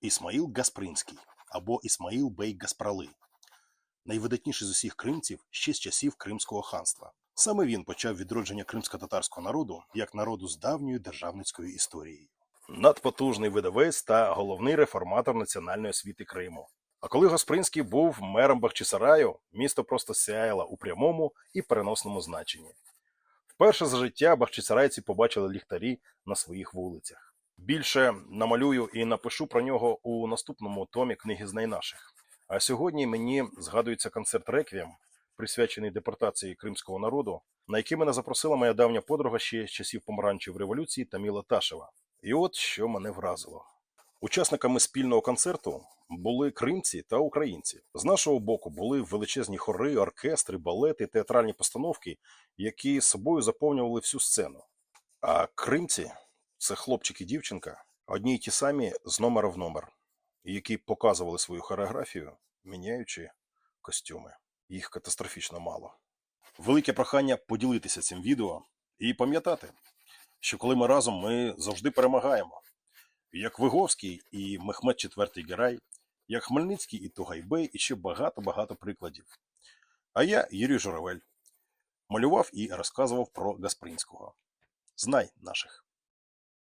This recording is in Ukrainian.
Ісмаїл Гаспринський або Ісмаїл Бей Гаспрали, найвидатніший з усіх кримців ще з часів Кримського ханства. Саме він почав відродження кримсько-татарського народу як народу з давньою державницькою історією. Надпотужний видавець та головний реформатор національної освіти Криму. А коли Госпринський був мером Бахчисараю, місто просто сяяло у прямому і переносному значенні. Вперше за життя бахчисарайці побачили ліхтарі на своїх вулицях. Більше намалюю і напишу про нього у наступному томі книги з найнаших. А сьогодні мені згадується концерт Реквієм, присвячений депортації кримського народу, на який мене запросила моя давня подруга ще з часів помаранчів революції Таміла Ташева. І от що мене вразило. Учасниками спільного концерту були кримці та українці. З нашого боку були величезні хори, оркестри, балети, театральні постановки, які собою заповнювали всю сцену. А кримці це хлопчик і дівчинка, одні й ті самі з номера в номер, які показували свою хореографію, міняючи костюми. Їх катастрофічно мало. Велике прохання поділитися цим відео і пам'ятати, що коли ми разом, ми завжди перемагаємо. Як Виговський і Мехмед IV Герай, як Хмельницький і Тугайбей, і ще багато-багато прикладів. А я, Юрій Журавель, малював і розказував про Гаспринського. Знай наших.